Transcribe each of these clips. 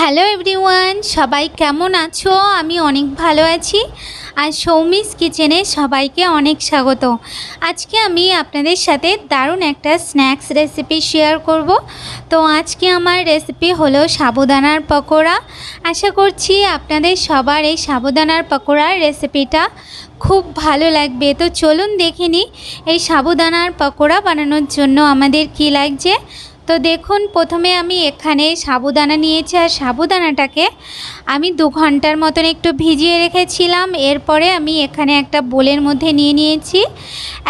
Hello everyone, সবাই কেমন আছো? আমি অনেক ভালো আছি। আর সৌমিস কিচেনে সবাইকে অনেক স্বাগত। আজকে আমি আপনাদের সাথে দারুণ একটা স্ন্যাক্স রেসিপি শেয়ার করব। তো আজকে আমার রেসিপি হলো সাবুদানার পকোড়া। আশা করছি আপনাদের সবার এই সাবুদানার পকোড়ার রেসিপিটা খুব ভালো লাগবে। তো চলুন দেখে নিই, এই সাবুদানার পকোড়া বানানোর জন্য আমাদের কি লাগছে? তো দেখুন, প্রথমে আমি এখানে সাবুদানা নিয়েছি আর সাবুদানাটাকে আমি দু ঘণ্টার মতন একটু ভিজিয়ে রেখেছিলাম। এরপরে আমি এখানে একটা বোলের মধ্যে নিয়ে নিয়েছি।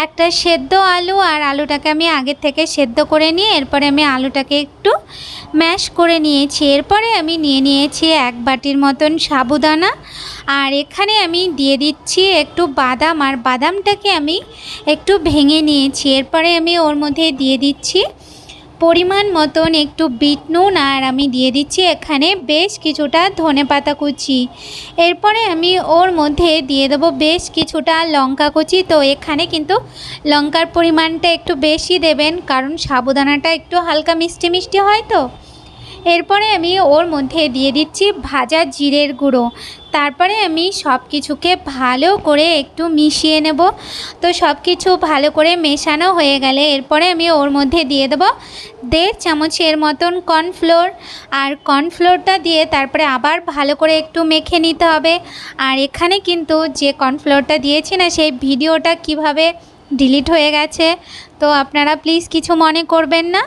একটা সেদ্ধ আলু আর আলুটাকে আমি আগের থেকে সেদ্ধ করে নিয়ে, এরপরে আমি আলুটাকে একটু ম্যাশ করে নিয়েছি। এরপরে আমি নিয়ে নিয়েছি এক বাটির মতন সাবুদানা। আর এখানে আমি দিয়ে দিচ্ছি একটু বাদাম, আর বাদামটাকে আমি একটু ভেঙে নিয়েছি। এরপরে আমি ওর মধ্যে দিয়ে দিচ্ছি পরিমাণ মতন একটু বিট নুন আর আমি দিয়ে দিচ্ছি এখানে বেশ কিছুটা ধনে পাতা কুচি। এরপরে আমি ওর মধ্যে দিয়ে দেবো বেশ কিছুটা লঙ্কা কুচি। তো এখানে কিন্তু লঙ্কার পরিমাণটা একটু বেশি দেবেন, কারণ সাবুদানাটা একটু হালকা মিষ্টি মিষ্টি হয় তো। এরপরে আমি ওর মধ্যে দিয়ে দিচ্ছি ভাজা জিরের গুঁড়ো। তারপরে আমি সব কিছুকে ভালো করে একটু মিশিয়ে নেব। তো সব কিছু ভালো করে মেশানো হয়ে গেলে এরপরে আমি ওর মধ্যে দিয়ে দেবো দেড় চামচের মতন কর্নফ্লোর। আর কর্নফ্লোরটা দিয়ে তারপরে আবার ভালো করে একটু মেখে নিতে হবে। আর এখানে কিন্তু যে কর্নফ্লোরটা দিয়েছি না, সেই ভিডিওটা কীভাবে ডিলিট হয়ে গেছে। তো আপনারা প্লিজ কিছু মনে করবেন না।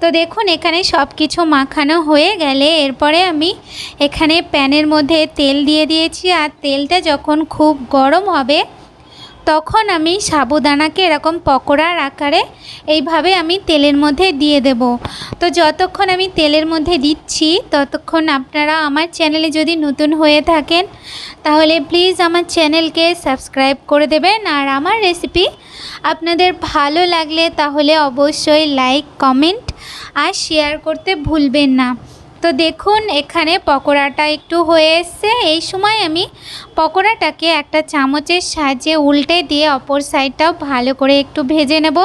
তো দেখুন, এখানে সব কিছু মাখানো হয়ে গেলে এরপরে আমি এখানে প্যানের মধ্যে তেল দিয়ে দিয়েছি। আর তেলটা যখন খুব গরম হবে তখন আমি সাবুদানাকে এরকম পকোড়ার আকারে এইভাবে আমি তেলের মধ্যে দিয়ে দেব। তো যতক্ষণ আমি তেলের মধ্যে দিচ্ছি, ততক্ষণ আপনারা আমার চ্যানেলে যদি নতুন হয়ে থাকেন, তাহলে প্লিজ আমার চ্যানেলকে সাবস্ক্রাইব করে দেবেন। আর আমার রেসিপি আপনাদের ভালো লাগলে তাহলে অবশ্যই লাইক কমেন্ট আর শেয়ার করতে ভুলবেন না। তো দেখুন, এখানে পকোড়াটা একটু হয়ে এসছে। এই সময় আমি পকোড়াটাকে একটা চামচের সাহায্যে উল্টে দিয়ে অপর সাইডটাও ভালো করে একটু ভেজে নেব।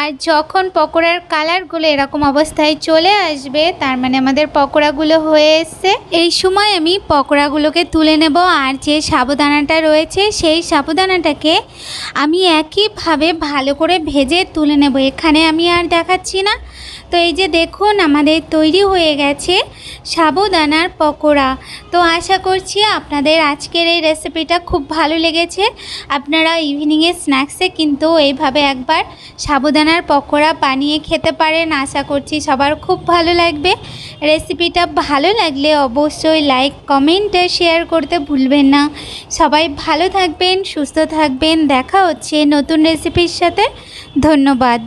আর যখন পকোড়ার কালারগুলো এরকম অবস্থায় চলে আসবে, তার মানে আমাদের পকোড়াগুলো হয়ে এসছে। এই সময় আমি পকোড়াগুলোকে তুলে নেব, আর যে সাবুদানাটা রয়েছে, সেই সাবুদানাটাকে আমি একইভাবে ভালো করে ভেজে তুলে নেব। এখানে আমি আর দেখাচ্ছি না। তো এই যে দেখুন, আমাদের তৈরি হয়ে গেছে। সাবুদানার পকোড়া। তো আশা করছি আপনাদের আজকের এই রেসিপিটা খুব ভালো লেগেছে। আপনারা ইভিনিংয়ে স্ন্যাক্সে কিন্তু এইভাবে একবার সাবুদানার পকোড়া বানিয়ে খেতে পারেন। আশা করছি সবার খুব ভালো লাগবে। রেসিপিটা ভালো লাগলে অবশ্যই লাইক কমেন্ট শেয়ার করতে ভুলবেন না। সবাই ভালো থাকবেন, সুস্থ থাকবেন। দেখা হচ্ছে নতুন রেসিপির সাথে। ধন্যবাদ।